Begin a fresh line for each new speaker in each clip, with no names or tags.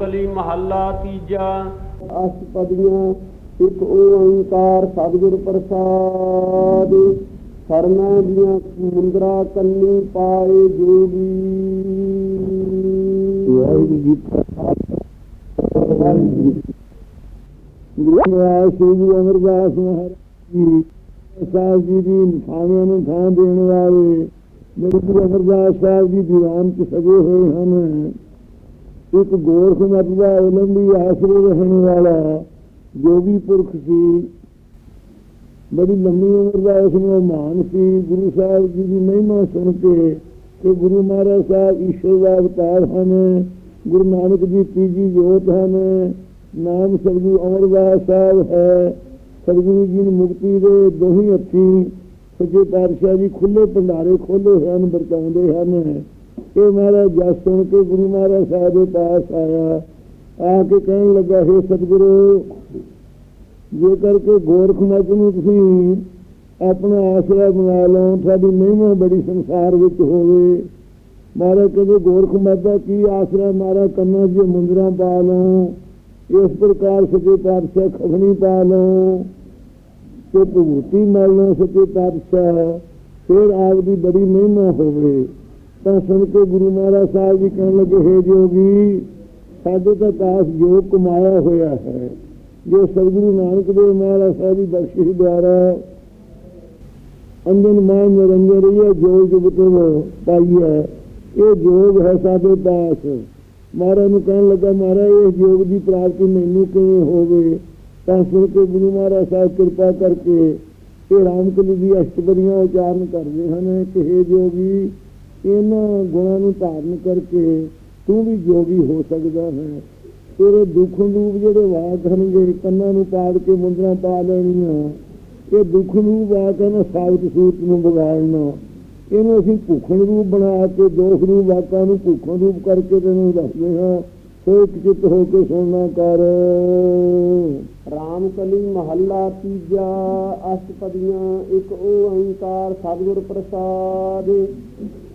ਕਲੀ ਮਹੱਲਾ ਤੀਜਾ।
ਅਸ਼ਟਪਦੀਆਂ ਇੱਕ ਓੰਕਾਰ ਸਤਿਗੁਰ ਪ੍ਰਸਾਦ। ਸਰਨਾ ਦੀਆਂ ਮੁੰਦਰਾ ਕੰਨੀ ਪਾਏ ਜੋਗੀ। ਵਾਹਿਗੁਰੂ ਜੀ ਗੁਰੂ ਅਮਰਦਾਸ ਮਹਾਰਾਜ ਜੀ ਸਾਹਿਬ ਜੀ ਦੀ ਨਿਸ਼ਾਨੀਆਂ ਨੂੰ ਥਾਂ ਦੇਣ ਵਾਲੇ। ਮੇਰੇ ਗੁਰੂ ਅਮਰਦਾਸ ਸਾਹਿਬ ਜੀ ਦੀਵਾਨ ਚ ਸਜੇ ਹੋਏ ਹਨ। ਇੱਕ ਗੋਰਖ ਮਤ ਦਾ ਉਲੰਭੀ ਆਸਰੇ ਰਹਿਣ ਵਾਲਾ ਜੋ ਵੀ ਪੁਰਖ ਸੀ, ਬੜੀ ਲੰਮੀ ਉਮਰ ਦਾ ਉਸ ਨੂੰ ਮਾਨ ਸੀ, ਗੁਰੂ ਸਾਹਿਬ ਜੀ ਦੀ ਮਹਿਮਾ ਸੁਣ ਕੇ ਕਿ ਗੁਰੂ ਮਹਾਰਾਜ ਸਾਹਿਬ ਈਸ਼ਵਰ ਦਾ ਅਵਤਾਰ ਹਨ, ਗੁਰੂ ਨਾਨਕ ਜੀ ਤੀਜੀ ਜੋਤ ਹਨ, ਨਾਮ ਸਤਿਗੁਰੂ ਅਮਰਦਾਸ ਸਾਹਿਬ ਹੈ, ਸਤਿਗੁਰੂ ਜੀ ਨੂੰ ਮੁਕਤੀ ਦੇ ਦੋਹੀ ਹੱਥੀ ਸੱਚੇ ਪਾਤਸ਼ਾਹ ਜੀ ਖੁੱਲੇ ਭੰਡਾਰੇ ਖੋਲੇ ਹੋਏ ਹਨ, ਵਰਤਾਉਂਦੇ ਹਨ। ਇਹ ਮਹਾਰਾਜ ਜਸ ਸੁਣ ਕੇ ਗੁਰੂ ਮਹਾਰਾਜ ਸਾਹਿਬ ਦੇ ਪਾਸ ਆਇਆ, ਆ ਕੇ ਕਹਿਣ ਲੱਗਾ, ਹੈ ਸਤਿਗੁਰੂ ਜੇ ਕਰਕੇ ਗੋਰਖ ਮਤ ਨੂੰ ਤੁਸੀਂ ਆਪਣਾ ਆਸਰਾ ਬਣਾ ਲਓ, ਤੁਹਾਡੀ ਮਹਿਮਾ ਬੜੀ ਸੰਸਾਰ ਵਿੱਚ ਹੋਵੇ। ਮਹਾਰਾਜ ਕਹਿੰਦੇ, ਗੋਰਖ ਮਤ ਦਾ ਕੀ ਆਸਰਾ? ਮਾਰਾ ਕੰਨਾਂ 'ਚ ਮੁੰਦਰਾਂ ਪਾ ਲਓ, ਇਸ ਪ੍ਰਕਾਰ ਸੱਚੇ ਪਾਤਸ਼ਾਹ ਖਖਣੀ ਪਾ ਲਓ, ਤੇ ਭੂਤੀ ਮਲ ਲਓ ਸੱਚੇ ਪਾਤਸ਼ਾਹ, ਫਿਰ ਆਪ ਦੀ ਬੜੀ ਮਹਿਮਾ ਹੋਵੇ। ਤਾਂ ਸੁਣ ਕੇ ਗੁਰੂ ਮਹਾਰਾਜ ਸਾਹਿਬ ਜੀ ਕਹਿਣ ਲੱਗੇ, ਹੈ ਜੋਗੀ, ਸਾਡੇ ਤਾਂ ਦਾਸ ਜੋ ਕਮਾਇਆ ਹੋਇਆ ਹੈ, ਜੋ ਸਤਿਗੁਰੂ ਨਾਨਕ ਦੇਵ ਮਹਾਰਾਜ ਸਾਹਿਬ ਦੀ ਬਖਸ਼ਿਸ਼ ਦੁਆਰਾ ਅੰਜਨ ਮਾਨ ਨਿਰੰਜਨ ਰਹੀ ਹੈ, ਜੋਗ ਪਾਈ ਹੈ ਇਹ ਜੋਗ ਹੈ ਸਾਡੇ ਪਾਸ ਮਹਾਰਾਜ ਨੂੰ ਕਹਿਣ ਲੱਗਾ, ਮਹਾਰਾਜ, ਇਹ ਜੋਗ ਦੀ ਪ੍ਰਾਪਤੀ ਮੈਨੂੰ ਕਿਵੇਂ ਹੋਵੇ? ਤਾਂ ਸੁਣ ਕੇ ਗੁਰੂ ਮਹਾਰਾਜ ਸਾਹਿਬ ਕਿਰਪਾ ਕਰਕੇ ਇਹ ਰਾਮਕਲੀ ਦੀ ਅਸ਼ਟਪਦੀਆਂ ਉਚਾਰਨ ਕਰਦੇ ਹਨ ਕਿ हे ਜੋਗੀ ਇਹਨਾਂ ਗੁਣਾਂ ਨੂੰ ਧਾਰਨ ਕਰਕੇ ਤੂੰ ਵੀ ਜੋਗੀ ਹੋ ਸਕਦਾ ਹੈ। ਤੇਰੇ ਦੁੱਖ ਰੂਪ ਜਿਹੜੇ ਵਾਕ ਹਨਗੇ ਕੰਨਾਂ ਨੂੰ ਪਾੜ ਕੇ ਮੁੰਦਰਾਂ ਪਾ ਲੈਣੀਆਂ। ਇਹ ਦੁੱਖ ਰੂਪ ਆ ਕੇ ਹਨ ਸਾਬਤ ਸੂਤ ਨੂੰ ਵਿਗਾੜਨਾ ਇਹਨੂੰ ਅਸੀਂ ਭੁੱਖਣ ਰੂਪ ਬਣਾ ਕੇ, ਦੋਖ ਰੂਪ ਵਾਕਾਂ ਨੂੰ ਭੁੱਖਣ ਰੂਪ ਕਰਕੇ ਤੈਨੂੰ ਦੱਸਦੇ ਹਾਂ। ਸੋਚ ਚਿਤ ਹੋ ਕੇ ਸੁਣਨਾ ਕਰ।
ਰਾਮ ਕਲੀ ਮਹੱਲਾ ਤੀਜਾ, ਅਸ਼ਟਪਦੀਆਂ, ਇੱਕ ਓੰਕਾਰ ਸਤਿਗੁਰ ਪ੍ਰਸਾਦ।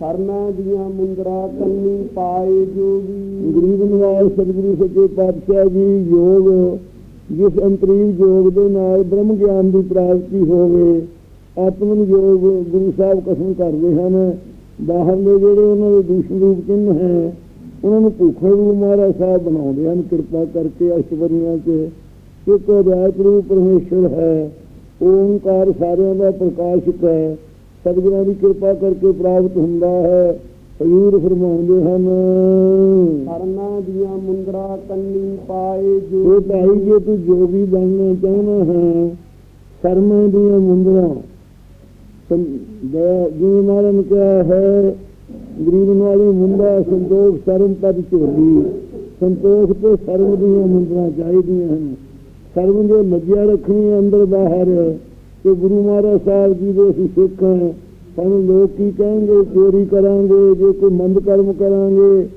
ਸਰਨਾ ਦੀਆਂ ਮੁੰਦਰਾ ਕੰਨੀ ਪਾਏ ਜੋਗੀ।
ਗਰੀਬ ਨਿਵਾਸ ਸਤਿਗੁਰੂ ਸੱਚੇ ਪਾਤਸ਼ਾਹ ਜੀ, ਯੋਗ, ਜਿਸ ਅੰਤਰੀਵ ਯੋਗ ਦੇ ਨਾਲ ਬ੍ਰਹਮ ਗਿਆਨ ਦੀ ਪ੍ਰਾਪਤੀ ਹੋਵੇ, ਆਤਮਨ ਯੋਗ ਗੁਰੂ ਸਾਹਿਬ ਕਸਮ ਕਰਦੇ ਹਨ। ਬਾਹਰਲੇ ਜਿਹੜੇ ਉਹਨਾਂ ਦੇ ਦੂਸ਼ਣ ਰੂਪ ਚਿੰਨ ਹੈ ਉਹਨਾਂ ਨੂੰ ਭੁੱਖੇ ਰੂਪ ਮਹਾਰਾਜ ਸਾਹਿਬ ਬਣਾਉਂਦੇ ਹਨ ਕਿਰਪਾ ਕਰਕੇ ਅਸ਼ਵਰੀਆਂ 'ਚ ਇੱਕ ਅਧਿਆਤ ਰੂਪ ਪਰਮੇਸ਼ਰ ਹੈ ਓੰਕਾਰ ਸਾਰਿਆਂ ਦਾ ਪ੍ਰਕਾਸ਼ਕ ਹੈ ਸਤਿਗੁਰਾਂ ਦੀ ਕਿਰਪਾ ਕਰਕੇ ਪ੍ਰਾਪਤ ਹੁੰਦਾ ਹੈ ਹਜ਼ੂਰ ਫਰਮਾਉਂਦੇ ਹਨ।
ਸਰਨਾ ਦੀਆਂ ਮੁੰਦਰਾ ਕੰਨੀ ਪਾਏ ਜੋ
ਭਾਈ ਜੇ ਤੂੰ ਜੋਗੀ ਬਣਨਾ ਚਾਹੁੰਦਾ ਹੈ ਸ਼ਰਮਾਂ ਦੀਆਂ ਮੁੰਦਰਾਂ ਜਿਵੇਂ ਮਾਰਨ ਕਿਹਾ ਹੈ ਗਰੀਬ ਨਾਲੀ ਮੁੰਡਾ ਸੰਤੋਖ ਸ਼ਰਮ ਪਦ ਝੋਲੀ। ਸੰਤੋਖ ਤੇ ਸ਼ਰਮ ਦੀਆਂ ਮੁੰਦਰਾਂ ਚਾਹੀਦੀਆਂ ਹਨ। ਸ਼ਰਮ ਜੋ ਲੱਗਿਆ ਰੱਖਣੀ ਅੰਦਰ ਬਾਹਰ। ਤੇ ਗੁਰੂ ਮਹਾਰਾਜ ਸਾਹਿਬ ਜੀ ਦੇ ਅਸੀਂ ਸਿੱਖ ਹਾਂ ਸਾਨੂੰ ਲੋਕ ਕੀ ਕਹਿਣਗੇ? ਚੋਰੀ ਕਰਾਂਗੇ, ਜੇ ਕੋਈ ਮੰਦ ਕਰਮ ਕਰਾਂਗੇ,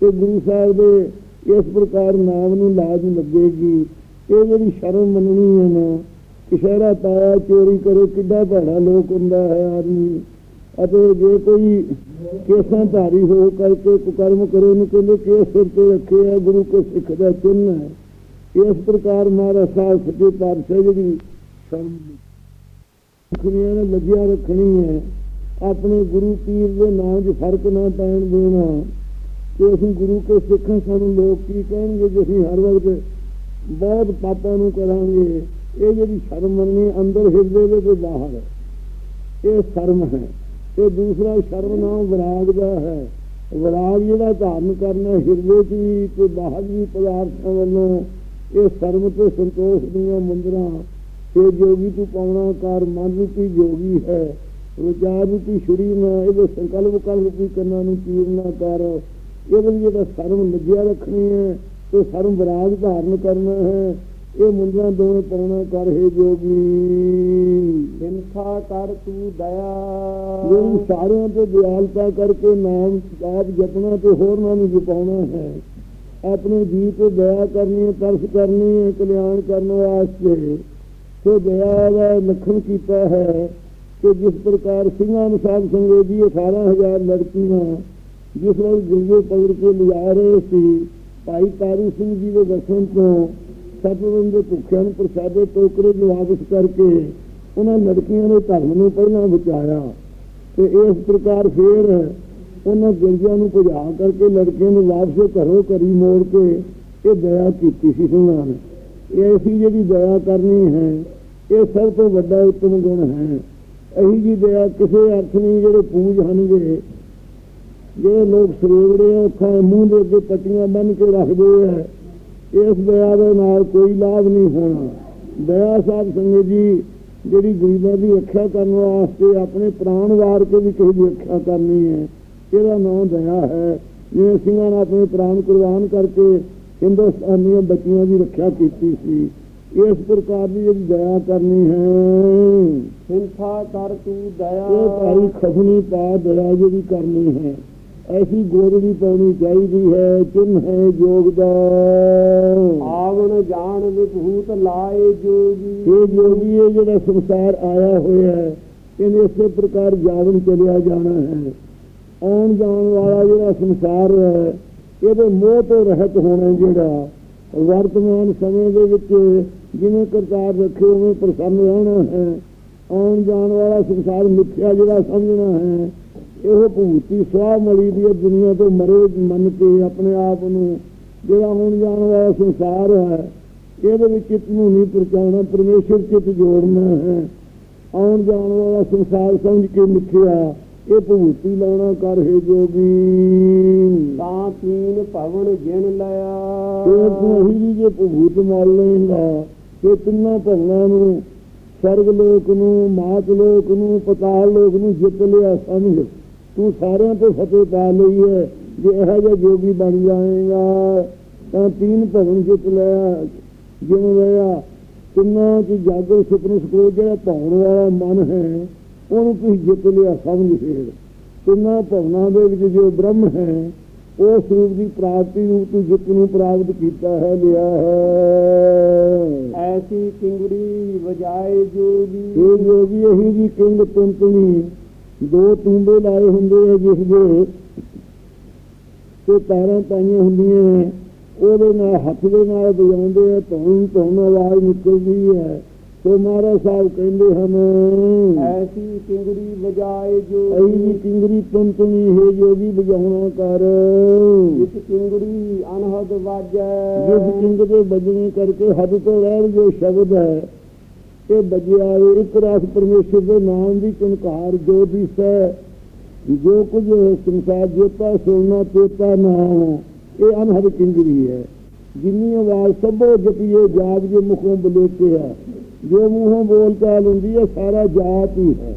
ਤੇ ਗੁਰੂ ਸਾਹਿਬ ਦੇ ਇਸ ਪ੍ਰਕਾਰ ਨਾਮ ਨੂੰ ਲਾਜ ਲੱਗੇਗੀ। ਇਹ ਜਿਹੜੀ ਸ਼ਰਮ ਮੰਨਣੀ ਹੈ ਨਾ ਕਿਸ਼ਹਿਰਾ ਪਾਇਆ, ਚੋਰੀ ਕਰੋ, ਕਿੱਡਾ ਭੈੜਾ ਲੋਕ ਹੁੰਦਾ ਹੈ ਆਦਮੀ। ਅਤੇ ਜੇ ਕੋਈ ਕੇਸਾਂ ਧਾਰੀ ਹੋ ਕਰਕੇ ਕੁਕਰਮ ਕਰੇ ਨੂੰ ਕਹਿੰਦੇ ਕੇਸ ਸਿਰ ਤੇ ਰੱਖੇ ਆ, ਗੁਰੂ ਕੋ ਸਿੱਖ ਦਾ ਚਿੰਨ੍ਹ ਹੈ। ਇਸ ਪ੍ਰਕਾਰ ਮਹਾਰਾਜ ਸਾਹਿਬ ਸੱਚੇ ਪਾਤਸ਼ਾਹ ਜਿਹੜੀ ਸ਼ਰਮ ਰੱਖਣੀਆਂ ਨੇ ਲੱਗਿਆ ਰੱਖਣੀ ਹੈ, ਆਪਣੇ ਗੁਰੂ ਪੀਰ ਦੇ ਨਾਮ 'ਚ ਫ਼ਰਕ ਨਾ ਪੈਣ ਦੇਣਾ। ਕਿ ਅਸੀਂ ਗੁਰੂ ਕੇ ਸਿੱਖਾਂ ਸਾਨੂੰ ਲੋਕ ਕੀ ਕਹਿਣਗੇ ਜੇ ਅਸੀਂ ਹਰ ਵਕਤ ਬਹੁਤ ਪਾਪਾਂ ਨੂੰ ਕਰਾਂਗੇ? ਇਹ ਜਿਹੜੀ ਸ਼ਰਮ ਮੰਨਣੀ, ਅੰਦਰ ਹਿਰਦੇ ਦੇ ਬਾਹਰ। ਇਹ ਸ਼ਰਮ ਹੈ। ਤੇ ਦੂਸਰਾ ਸ਼ਰਮ ਨਾਮ ਵਿਰਾਗ ਦਾ ਹੈ। ਵਿਰਾਗ ਜਿਹੜਾ ਧਾਰਨ ਕਰਨਾ ਹਿਰਦੇ 'ਚ ਵੀ ਤੇ ਬਾਹਰ ਵੀ ਪਦਾਰਥਾਂ ਵੱਲੋਂ ਇਹ ਸ਼ਰਮ ਤੇ ਸੰਤੋਖ ਦੀਆਂ ਮੰਦਰਾਂ, ਤੇ ਜੋਗੀ ਤੂੰ ਪਾਉਣਾ ਕਰ, ਮਨ ਰੂਪੀ ਜੋਗੀ ਹੈ। ਵਿਚਾਰ ਰੂਪੀ ਸ਼ੁਰੀ ਨਾ, ਇਹਦੇ ਸੰਕਲਪ ਕਲ ਰੂਪੀ ਕੰਨਾਂ ਨੂੰ ਚੀਰ ਕਰ। ਇਹਦੇ ਜਿਹੜਾ ਸ਼ਰਮ ਲੱਗਿਆ ਰੱਖਣੀ ਹੈ, ਤੇ ਸ਼ਰਮ ਵਿਰਾਗ ਧਾਰਨ ਕਰਨਾ ਹੈ। ਇਹ ਮੁੰਦਰਾਂ ਦੋਵੇਂ ਪਾਉਣਾ ਕਰ ਹੈ ਜੋਗੀ।
ਹਿੰਸਾ ਕਰ ਤੂੰ ਦਇਆ।
ਜਿਹੜੀ ਸਾਰਿਆਂ ਤੇ ਦਿਆਲਤਾ ਕਰਕੇ ਨਾਮ ਆਪ ਜਪਣਾ ਤੇ ਹੋਰਨਾਂ ਨੂੰ ਜਪਾਉਣਾ ਹੈ। ਆਪਣੇ ਜੀ ਤੇ ਦਇਆ ਕਰਨੀ ਹੈ ਤਰਸ ਕਰਨੀ ਹੈ ਕਲਿਆਣ ਕਰਨ ਵਾਸਤੇ। ਸੋ ਦਇਆ ਦਾ ਲਖਣ ਕੀਤਾ ਹੈ ਕਿ ਜਿਸ ਪ੍ਰਕਾਰ ਸਿੰਘਾਂ ਨੂੰ ਸਾਧ ਸੰਗਤ ਜੀ 18000 ਲੜਕੀਆਂ ਜਿਸ ਨਾਲ ਗੁਰੂ ਪਕੜ ਕੇ ਲਿਜਾ ਰਹੇ ਸੀ ਭਾਈ ਤਾਰੂ ਸਿੰਘ ਜੀ ਦੇ ਦਰਸ਼ਨ ਤੋਂ ਸਤਿਗੁਰੂ ਦੇ ਭੁੱਖਿਆਂ ਨੂੰ ਪ੍ਰਸਾਦੇ ਟੋਕਰੇ ਨੂੰ ਵਾਪਸ ਕਰਕੇ ਉਹਨਾਂ ਲੜਕੀਆਂ ਦੇ ਧਰਮ ਨੂੰ ਪਹਿਲਾਂ ਬਚਾਇਆ ਤੇ ਇਸ ਪ੍ਰਕਾਰ ਫੇਰ ਉਹਨਾਂ ਗੁਰਜਿਆਂ ਨੂੰ ਭਜਾ ਕਰਕੇ ਲੜਕੀਆਂ ਨੂੰ ਵਾਪਸ ਘਰੋਂ ਘਰੀ ਮੋੜ ਕੇ ਇਹ ਦਇਆ ਕੀਤੀ ਸੀ ਉਹਨਾਂ ਨੇ। ਇਹ ਐਸੀ ਜਿਹੜੀ ਦਇਆ ਕਰਨੀ ਹੈ, ਇਹ ਸਭ ਤੋਂ ਵੱਡਾ ਉੱਤਮ ਗੁਣ ਹੈ। ਇਹੀ ਜੀ ਦਇਆ ਕਿਸੇ ਅਰਥ ਨਹੀਂ, ਜਿਹੜੇ ਪੂਜ ਹਨਗੇ ਜਿਹੜੇ ਲੋਕ ਸਰੇਵੜੇ ਆ, ਅੱਖਾਂ, ਮੂੰਹ ਦੇ ਅੱਗੇ ਪੱਟੀਆਂ ਬੰਨ ਕੇ ਰੱਖਦੇ ਆ ਇਸ ਦਇਆ ਦੇ ਨਾਲ ਕੋਈ ਲਾਭ ਨਹੀਂ ਹੋਣਾ। ਦਇਆ ਸਾਹਿਬ ਸੰਗਤ ਜੀ ਜਿਹੜੀ ਗਰੀਬਾਂ ਦੀ ਰੱਖਿਆ ਕਰਨ ਵਾਸਤੇ ਆਪਣੇ ਪ੍ਰਾਣ ਵਾਰ ਕੇ ਵੀ ਕਿਸੇ ਦੀ ਰੱਖਿਆ ਕਰਨੀ ਹੈ ਇਹਦਾ ਨਾਮ ਦਇਆ ਹੈ। ਜਿਵੇਂ ਸਿੰਘਾਂ ਨੇ ਆਪਣੇ ਪ੍ਰਾਣ ਕੁਰਬਾਨ ਕਰਕੇ ਹਿੰਦੁਸਤਾਨੀਆਂ ਬੱਚੀਆਂ ਦੀ ਰੱਖਿਆ ਕੀਤੀ ਸੀ ਇਸ ਪ੍ਰਕਾਰ ਦੀ ਜਿਹੜੀ ਦਇਆ ਕਰਨੀ ਹੈ।
ਹਿੰਸਾ ਕਰ ਤੂੰ
ਇਹ ਭਾਈ
ਦਇਆ
ਖਫਣੀ ਪਾ ਦਇਆ ਜਿਹੜੀ ਕਰਨੀ ਹੈ। ਐਸੀ ਵੀ ਪਾਉਣੀ ਚਾਹੀਦੀ ਹੈ ਚਿੰਨ ਹੈ ਯੋਗ ਦਾ
ਆਵਣ ਜਾਣ ਵਿਭੂਤ ਲਾਏ ਜੋਗੀ।
ਇਹ ਜੋਗੀ ਇਹ ਜਿਹੜਾ ਸੰਸਾਰ ਆਇਆ ਹੋਇਆ ਹੈ ਇਹਨੇ ਇਸੇ ਪ੍ਰਕਾਰ ਜਾਵਨ ਚਲਿਆ ਜਾਣਾ ਹੈ। ਆਉਣ ਜਾਣ ਵਾਲਾ ਜਿਹੜਾ ਸੰਸਾਰ ਹੈ ਇਹਦੇ ਮੋਹ ਤੋਂ ਰਹਿਤ ਹੋਣਾ ਜਿਹੜਾ ਵਰਤਮਾਨ ਸਮੇਂ ਦੇ ਵਿੱਚ ਜਿਵੇਂ ਕਰਤਾਰ ਰੱਖੇ ਉਵੇਂ ਪ੍ਰਸੰਨ ਰਹਿਣਾ ਹੈ। ਆਉਣ ਜਾਣ ਵਾਲਾ ਸੰਸਾਰ ਮਿੱਥਿਆ ਜਿਹੜਾ ਸਮਝਣਾ ਹੈ ਇਹੋ ਭੂਤੀ ਸਵਾਹ ਮਲੀ ਦੀ ਇਹ ਦੁਨੀਆ ਤੋਂ ਮਰੇ ਮੰਨ ਕੇ ਆਪਣੇ ਆਪ ਨੂੰ। ਜਿਹੜਾ ਆਉਣ ਜਾਣ ਵਾਲਾ ਸੰਸਾਰ ਹੈ ਇਹਦੇ ਵਿੱਚ ਚਿੱਤ ਨੂੰ ਨਹੀਂ ਪਰਚਾਉਣਾ ਪਰਮੇਸ਼ਰ ਚਿੱਤ ਜੋੜਨਾ ਹੈ। ਆਉਣ ਜਾਣ ਵਾਲਾ ਸੰਸਾਰ ਸਮਝ ਕੇ ਮਿੱਥਿਆ ਇਹ ਭੂਤੀ ਲਾਉਣਾ ਕਰ ਹੈ ਜੋਗੀ।
ਤਾਂ ਤੀਨ ਭਵਨ ਜਿਣ
ਤੇ
ਲਿਆ
ਤੂੰ ਉਹੀ ਜੀ ਭੂਤ ਮਾਰ ਲਏਗਾ ਤੇ ਤਿੰਨਾਂ ਭਵਨਾਂ ਨੂੰ ਸਰਗ ਲੋਕ ਨੂੰ ਮਾਤ ਲੋਕ ਨੂੰ ਪਤਾਲ ਲੋਕ ਨੂੰ ਜਿੱਤ ਲਿਆ ਸਮਝ। ਤੂੰ ਸਾਰਿਆਂ ਤੋਂ ਫਤਿਹ ਪਾ ਲਈ ਹੈ। ਜੇ ਇਹੋ ਜਿਹਾ ਜੋਗੀ ਬਣ ਜਾਏਗਾ ਤਾਂ ਤੀਨ ਭਵਨ ਜਿੱਤ ਲਿਆ। ਜਿਵੇਂ ਲਿਆ ਤਿੰਨਾਂ ਚ ਜਾਗਰ ਸੁਪਨ ਸਕੋ ਜਿਹੜਾ ਪਾਉਣ ਵਾਲਾ ਮਨ ਹੈ ਉਹਨੂੰ ਤੁਸੀਂ ਜਿੱਤ ਲਿਆ ਸਮਝ ਫੇਰ। ਤਿੰਨਾਂ ਭਵਨਾਂ ਦੇ ਵਿੱਚ ਜੋ ਬ੍ਰਹਮ ਹੈ ਉਸ ਰੂਪ ਦੀ ਪ੍ਰਾਪਤੀ ਰੂਪ ਤੂੰ ਜਿੱਤ ਨੂੰ ਪ੍ਰਾਪਤ ਕੀਤਾ ਹੈ ਲਿਆ ਹੈ।
ਐਸੀ ਕਿੰਗੜੀ ਵਜਾਏ ਜੋਗੀ।
ਇਹ ਜੋਗੀ ਇਹੀ ਜੀ ਕਿੰਗ ਤੁੰਤਣੀ ਦੋ ਤੂੰਬੇ ਲਾਏ ਹੁੰਦੇ ਆ ਜਿਸ ਦੇ ਤੇ ਤਾਰਾਂ ਪਾਈਆਂ ਹੁੰਦੀਆਂ ਉਹਦੇ ਨਾਲ ਹੱਥ ਦੇ ਨਾਲ ਵਜਾਉਂਦੇ ਆ ਧੌਣ ਧੌਣ ਆਵਾਜ਼ ਨਿਕਲਦੀ ਹੈ ਸੋ ਮਹਾਰਾਜ ਸਾਹਿਬ ਕਹਿੰਦੇ ਹਨ
ਐਸੀ ਕਿੰਗੜੀ ਵਜਾਏ
ਜੀ
ਜੋਗੀ
ਕਿੰਗਰੀ ਤੁੰਤਣੀ ਹੈ ਜੋਗੀ ਵਜਾਉਣਾ ਕਰ।
ਜਿਸ ਕਿੰਗੜੀ ਅਨਹਦ
ਜਿਸ
ਵਾਜੈ
ਕਿੰਗ ਦੇ ਵੱਜਣੇ ਕਰਕੇ ਹੱਦ ਤੋਂ ਰਹਿਣ ਜੋ ਸ਼ਬਦ ਹੈ ਇਹ ਵੱਜਿਆ ਇੱਕ ਰਸ ਪਰਮੇਸ਼ਰ ਦੇ ਨਾਮ ਦੀ ਚਮਕਾਰ ਜੋ ਦਿਸੈ ਜੋ ਕੁਝ ਸੰਸਾਰ ਜੋਤਾ ਸੁਣਨਾ ਚੇਤਾ ਨਾਮ ਇਹ ਅਨਹਦ ਕਿੰਗਰੀ ਹੈ। ਜਿੰਨੀ ਆਵਾਜ਼ ਸਭੋ ਜਪੀਏ ਜਾਗ ਜੇ ਮੁਖੋਂ ਬਲੋਤੇ ਹੈ ਜੋ ਮੂੰਹੋਂ ਬੋਲ ਚਾਲ ਹੁੰਦੀ ਹੈ ਸਾਰਾ ਜਾਤ ਹੀ ਹੈ।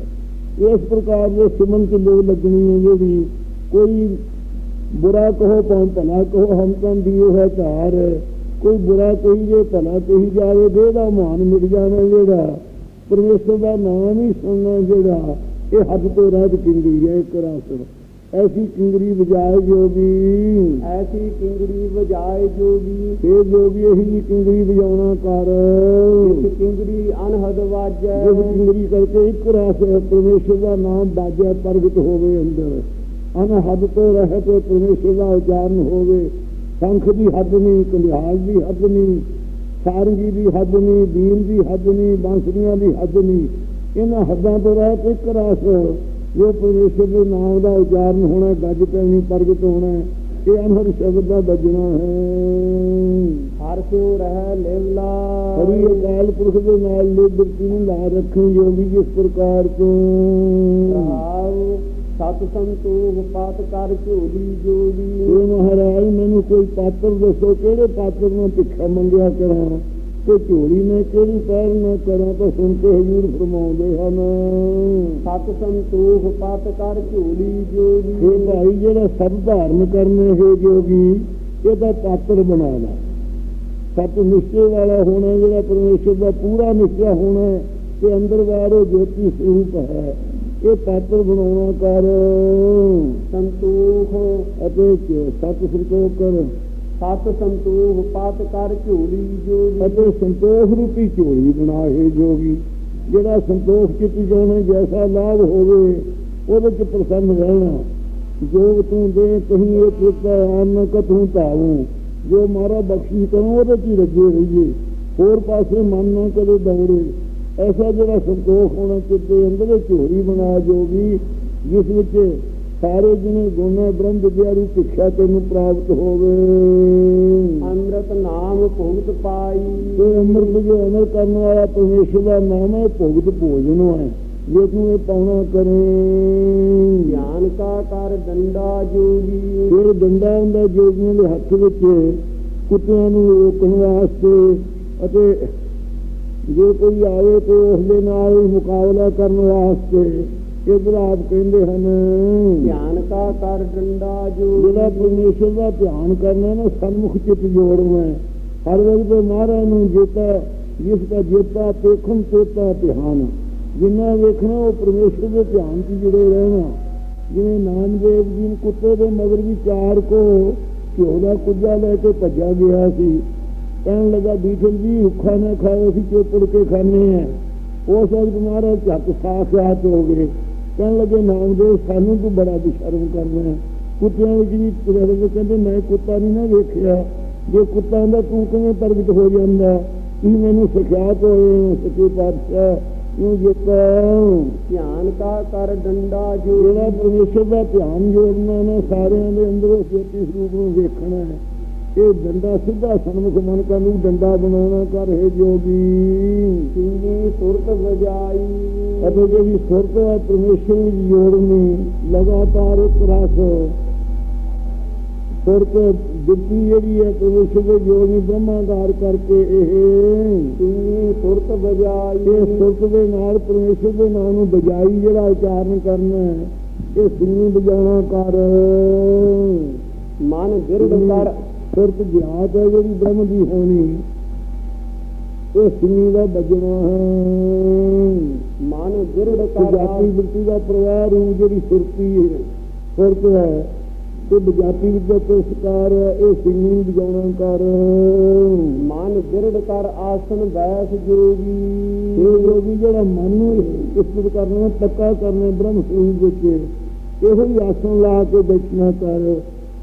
ਇਸ ਪ੍ਰਕਾਰ ਦੇ ਸਿਮਨ ਚ ਲੋਕ ਲੱਗਣੀ ਹੈ ਜਿਹੜੀ ਕੋਈ ਬੁਰਾ ਕਹੋ ਭਾਵੇਂ ਭਲਾ ਕਹੋ, ਹਮ ਤਾਂ ਦਿਓ ਹੈ ਧਾਰ ਕੋਈ ਬੁਰਾ ਕਹੀ ਜੇ ਭਲਾ ਕਹੀ ਜਾਵੇ ਦੇਹ ਦਾ ਮਾਨ ਮਿਟ ਜਾਣਾ ਜਿਹੜਾ। ਪਰਮੇਸ਼ਰ ਦਾ ਨਾਮ ਹੀ ਸੁਣਨਾ ਜਿਹੜਾ ਇਹ ਹੱਦ ਤੋਂ ਰਹਿਤ ਕਿੰਗਰੀ ਹੈ ਇੱਕ ਰਸ। ਐਸੀ ਕਿੰਗਰੀ ਵਜਾਏ ਜੋਗੀ
ਐਸੀ ਕਿੰਗੜੀ ਵਜਾਏ ਜੋਗੀ
ਇਹ ਜੋਗੀ ਇਹੀ ਕਿੰਗਰੀ ਵਜਾਉਣਾ ਕਰ।
ਜਿਸ ਕਿੰਗੜੀ ਅਨਹਦ ਵਾਜੈ।
ਜਿਸ ਕਿੰਗਰੀ ਕਰਕੇ ਇੱਕ ਰਸ ਪਰਮੇਸ਼ਰ ਦਾ ਨਾਮ ਬਾਜਿਆ ਪ੍ਰਗਟ ਹੋਵੇ ਅੰਦਰ। ਅਨਹਦ ਤੋਂ ਰਹਿਤ ਪਰਮੇਸ਼ਰ ਦਾ ਉਚਾਰਨ ਹੋਵੇ। ਸੰਖ ਦੀ ਹੱਦ ਨਹੀਂ ਕੰਧਿਆਲ ਦੀ ਹੱਦ ਨਹੀਂ ਸਾਰੰਗੀ ਦੀ ਹੱਦ ਨਹੀਂ ਦੀਨ ਦੀ ਹੱਦ ਨਹੀਂ ਬਾਂਸੁਰੀਆਂ ਦੀ ਹੱਦ ਨਹੀਂ। ਇਹਨਾਂ ਹੱਦਾਂ ਤੋਂ ਰਹਿਤ ਇੱਕ ਰਸ ਜੋ ਪਰਮੇਸ਼ਰ ਦੇ ਨਾਮ ਦਾ ਉਚਾਰਨ ਹੋਣਾ ਗੱਜ ਪੈਣੀ ਪ੍ਰਗਟ ਹੋਣਾ ਇਹ ਅਨਹਦ ਸ਼ਬਦ ਦਾ ਵੱਜਣਾ ਹੈ।
ਹਰ ਸਿਉ ਰਹਿ ਲਿਵਲਾ
ਹਰੀ ਅਕਾਲ ਪੁਰਖ ਦੇ ਨਾਲ ਲਿਬਰਤੀ ਨੂੰ ਲਾ ਰੱਖਣ ਜੋਗੀ ਜਿਸ ਪ੍ਰਕਾਰ ਤੋਂ।
ਰਹਾਉ ਸਤ ਸੰਤੋਖ ਪਾਤ ਕਰ ਝੋਲੀ ਜੋਗੀ
ਇਹ ਮਹਾਰਾਜ ਮੈਨੂੰ ਕੋਈ ਪਾਤਰ ਦੱਸੋ ਕਿਹੜੇ ਪਾਤਰ ਨੂੰ ਭਿੱਖਾ ਮੰਗਿਆ ਕਰਾਂ? ਤੇ ਝੋਲੀ ਮੈਂ ਕਿਹੜੀ ਪੈਰ ਨਾ ਕਰਾਂ? ਤਾਂ ਸੁਣ ਕੇ ਹਜ਼ੂਰ ਫਰਮਾਉਂਦੇ ਹਨ।
ਸਤ ਸੰਤੋਖ ਪਾਤ ਕਰ ਝੋਲੀ ਜੋਗੀ
ਇਹ ਭਾਈ ਜਿਹੜਾ ਸਭ ਧਾਰਨ ਕਰਨੇ ਹੈ ਜੋਗੀ ਇਹਦਾ ਪਾਤਰ ਬਣਾ ਲੈ। ਸਤ ਨਿਸ਼ਚੇ ਵਾਲਾ ਹੋਣਾ ਜਿਹੜਾ ਪਰਮੇਸ਼ਰ ਦਾ ਪੂਰਾ ਨਿਸ਼ਚਾ ਹੋਣਾ ਤੇ ਅੰਦਰ ਬਾਹਰ ਜੋਤੀ ਸਰੂਪ ਹੈ। ਇਹ ਪਾਤਰ ਬਣਾਉਣਾ ਕਰ।
ਸੰਤੋਖ
ਅਤੇ ਸਤ ਸੰਤੋਖ ਕਰ।
ਸਤ ਸੰਤੋਖ ਪਾਤ ਕਰ ਝੋਲੀ ਜੋਗੀ।
ਅਤੇ ਸੰਤੋਖ ਰੂਪੀ ਝੋਲੀ ਬਣਾਏ ਜੋਗੀ। ਜਿਹੜਾ ਸੰਤੋਖ ਚਿਤ ਜਾਣੇ ਜੈਸਾ ਲਾਭ ਹੋਵੇ ਉਹਦੇ ਚ ਪ੍ਰਸੰਨ ਰਹਿਣਾ। ਜੋ ਤੂੰ ਦੇ ਕਹੀਂ ਇਹ ਤ੍ਰਿਪਤਾ ਆਨ ਕਥੂ ਧਾਵੂ। ਜੋ ਮਾਰਾ ਬਖਸ਼ੀ ਕਰੋ ਉਹਦੇ 'ਚ ਲੱਗੇ ਰਹੀਏ। ਹੋਰ ਪਾਸੇ ਮਨ ਨਾ ਕਦੇ ਦੌੜੇ। ਐਸਾ ਜਿਹੜਾ ਸੰਤੋਖ ਹੋਣਾ ਚਿੱਤੇ ਅੰਦਰ ਝੋਰੀ ਬਣਾ ਜੋਗੀ ਜਿਸ ਵਿੱਚ ਸਾਰੇ ਜਿਨੇ ਗੁਣ ਬ੍ਰਹਮ ਵਿਦਿਆ ਦੀ ਸਿੱਖਿਆ ਤੈਨੂੰ ਪ੍ਰਾਪਤ ਹੋਵੇ।
ਅੰਮ੍ਰਿਤ ਨਾਮ ਭੁਗਤ ਪਾਈ।
ਇਹ ਅੰਮ੍ਰਿਤ ਜੋ ਅਮਰ ਕਰਨ ਵਾਲਾ ਪਰਮੇਸ਼ਰ ਦਾ ਨਾਮ ਹੈ ਭੁਗਤ ਭੋਜਨ ਹੈ ਜੇ ਤੂੰ ਇਹ ਪਾਉਣਾ ਕਰੇ।
ਗਿਆਨ ਕਾ ਕਰ ਡੰਡਾ ਜੋਗੀ
ਫਿਰ ਡੰਡਾ ਹੁੰਦਾ ਜੋਗੀਆਂ ਦੇ ਹੱਥ ਵਿੱਚ ਕੁੱਤਿਆਂ ਨੂੰ ਰੋਕਣ ਵਾਸਤੇ ਅਤੇ ਜੇ ਕੋਈ ਆਵੇ ਤੇ ਉਸ ਦੇ ਨਾਲ ਮੁਕਾਬਲਾ ਕਰਨ ਵਾਸਤੇ ਇਧਰ ਆਪ ਕਹਿੰਦੇ ਹਨ।
ਗਿਆਨ ਕਾ ਕਰ ਡੰਡਾ ਜੋਗੀ
ਜਿਹੜਾ ਪਰਮੇਸ਼ਰ ਦਾ ਧਿਆਨ ਕਰਨਾ ਨਾ ਸਨਮੁਖ ਚਿੱਤ ਜੋੜਨਾ। ਹਰ ਵਕਤ ਮਹਾਰਾਜ ਨੂੰ ਜੇਤਾ ਜਿਸ ਦਾ ਜੇਤਾ ਦੇਖਣ ਤੇਤਾ ਧਿਆਨ। ਜਿੰਨਾ ਵੇਖਣਾ ਉਹ ਪਰਮੇਸ਼ਰ ਦੇ ਧਿਆਨ 'ਚ ਜੁੜੇ ਰਹਿਣਾ। ਜਿਵੇਂ ਨਾਮਦੇਵ ਜੀ ਨੂੰ ਕੁੱਤੇ ਦੇ ਮਗਰ ਵੀ ਚਾਰ ਕੋ ਘਿਓ ਦਾ ਕੁੱਜਾ ਲੈ ਕੇ ਭੱਜਾ ਗਿਆ ਸੀ। ਕਹਿਣ ਲੱਗਾ ਬੀਠਲ ਜੀ ਹੁੱਖਾ ਨਾ ਖਾਓ ਅਸੀਂ ਚੋਪੜ ਕੇ ਖਾਣੇ ਆ ਉਸ ਵਕਤ ਮਹਾਰਾਜ ਝੱਟ ਸਾਖ ਹੱਥ ਹੋ ਗਏ। ਕਹਿਣ ਲੱਗੇ ਨਾਮਦੇਵ ਸਾਨੂੰ ਤੂੰ ਬੜਾ ਬੇਸ਼ਰਮ ਕਰਨਾ ਕੁੱਤਿਆਂ ਵਿੱਚ ਵੀ ਹੋਏ ਕਹਿੰਦੇ ਮੈਂ ਕੁੱਤਾ ਨਹੀਂ ਨਾ ਵੇਖਿਆ। ਜੇ ਕੁੱਤਾ ਹੁੰਦਾ ਤੂੰ ਕਿਵੇਂ ਪ੍ਰਗਟ ਹੋ ਜਾਂਦਾ? ਇਹ ਮੈਨੂੰ ਸਿਖਿਆਤ ਹੋਏ ਸੱਚੇ ਪਾਤਸ਼ਾਹ ਇਹ ਜਿੱਤਾ
ਗਿਆਨ ਕਾ ਕਰ ਡੰਡਾ
ਜਿਹੜਾ
ਜੋਗੀ
ਪਰਮੇਸ਼ਰ ਦਾ ਧਿਆਨ ਜੋੜਨਾ ਨਾ ਸਾਰਿਆਂ ਦੇ ਅੰਦਰੋਂ ਸੋਤੀ ਸਰੂਪ ਨੂੰ ਵੇਖਣਾ ਹੈ। ਇਹ ਡੰਡਾ ਸਿੱਧਾ ਸਨਮੁਖ ਮਨ ਕਾ ਨੂੰ ਡੰਡਾ ਬਣਾਉਣਾ ਕਰ, ਹੈ ਜੋਗੀ।
ਸਿੰਘੀ ਸੁਰਤ ਵਜਾਈ।
ਅਤੇ ਜਿਹੜੀ ਸੁਰਤ ਹੈ, ਪਰਮੇਸ਼ਰ ਵਿੱਚ ਜੋੜਨੀ ਲਗਾਤਾਰ ਇੱਕ ਰਸ। ਸੁਰਤ ਦਿੱਤੀ ਜਿਹੜੀ ਹੈ, ਪਰਮੇਸ਼ਰ ਦੇ ਜੋੜਨੀ ਬ੍ਰਹਮਾਕਾਰ ਕਰਕੇ ਇਹ।
ਸਿੰਘੀ ਸੁਰਤ ਵਜਾਈ।
ਇਹ ਸੁਰਤ ਦੇ ਨਾਲ ਪਰਮੇਸ਼ਰ ਦੇ ਨਾਮ ਨੂੰ ਬਜਾਈ ਜਿਹੜਾ ਉਚਾਰਨ ਕਰਨਾ ਹੈ, ਇਹ ਸਿੰਘੀ ਬਜਾਉਣਾ ਕਰ।
ਮਨ ਦਿਰੜ ਕਰ।
ਸੁਰਤ ਗਿਆਤ ਹੈ ਜਿਹੜੀ ਬ੍ਰਹਮ ਦੀ ਹੋਣੀ। ਇਹ ਸਿੰਘੀ ਦਾ ਬਜਣਾ ਹੈ।
ਮਨ ਦਿਰੜ
ਤੇ
ਕਰ
ਜਾਤੀ ਬਿਰਤੀ ਦਾ ਪ੍ਰਵਾਹ ਰੂਪ ਜਿਹੜੀ ਸੁਰਤੀ ਹੈ। ਸੁਰਤ ਹੈ? ਤੇ ਬਜਾਤੀ ਵਿੱਚ ਪੁਰਸਕਾਰ ਹੈ ਇਹ ਸਿੰਘੀ ਵਜਾਉਣਾ ਕਰ।
ਮਨ ਦਿਰੜ ਕਰ ਆਸਨ ਬੈਸ ਜੋਗੀ।
ਇਹ ਜੋਗੀ ਜਿਹੜਾ ਮਨ ਨੂੰ ਇਸਤਿਤ ਕਰਨਾ ਪੱਕਾ ਕਰਨਾ ਬ੍ਰਹਮ ਸਰੂਪ ਵਿੱਚ। ਇਹੋ ਹੀ ਆਸਣ ਲਾ ਕੇ ਬੈਠਣਾ ਕਰ।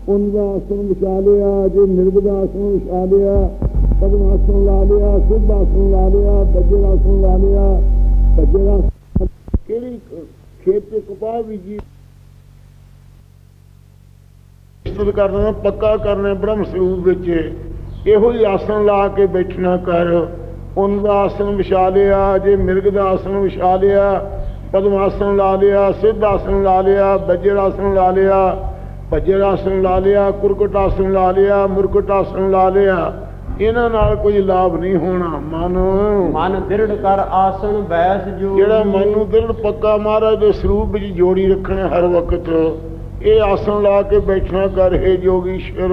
ਉਹਦਾ ਆਸਣ ਵਿਛਾ ਲਿਆ ਜੇ ਨਿਰਗਦ ਆਸਣ ਵਿਛਾ ਲਿਆ ਪਦਮ ਆਸਣ ਲਾ ਲਿਆ ਸਿੱਧ ਆਸਣ ਲਾ ਲਿਆ ਬੱਜਰ ਆਸਣ ਲਾ ਲਿਆ ਬੱਜਰ ਆਸਣ ਕਿਹੜੀ ਖੇਤ ਤੇ ਕਪਾਹ ਬੀਜੀ? ਕਰਨਾ, ਪੱਕਾ ਕਰਨਾ ਬ੍ਰਹਮ ਸਰੂਪ ਵਿੱਚ। ਇਹੋ ਹੀ ਆਸਣ ਲਾ ਕੇ ਬੈਠਣਾ ਕਰ। ਦਾ ਆਸਣ ਵਿਛਾ ਲਿਆ ਜੇ ਮਿਰਗ ਦਾ ਆਸਣ ਵਿਛਾ ਲਿਆ ਪਦਮ ਆਸਣ ਲਾ ਲਿਆ ਸਿੱਧ ਆਸਣ ਲਾ ਲਿਆ ਬੱਜਰ ਆਸਣ ਲਾ ਲਿਆ ਭੱਜਰ ਆਸਣ ਲਾ ਲਿਆ ਕੁਰਕਟ ਆਸਣ ਲਾ ਲਿਆ ਮੁਰਕਟ ਆਸਣ ਲਾ ਲਿਆ। ਇਹਨਾਂ ਨਾਲ ਕੋਈ ਲਾਭ ਨਹੀਂ ਹੋਣਾ ਮਨ।
ਮਨ ਦਿਰੜ ਕਰ ਆਸਨ ਬੈਸ ਜੋਗੀ
ਜਿਹੜਾ ਮਨ ਨੂੰ ਦਿਲ ਪੱਕਾ ਮਹਾਰਾਜ ਦੇ ਸਰੂਪ ਵਿੱਚ ਜੋੜੀ ਰੱਖਣਾ ਹਰ ਵਕਤ। ਇਹ ਆਸਣ ਲਾ ਕੇ ਬੈਠਣਾ ਕਰ ਹੈ ਜੋਗੀਸ਼ਰ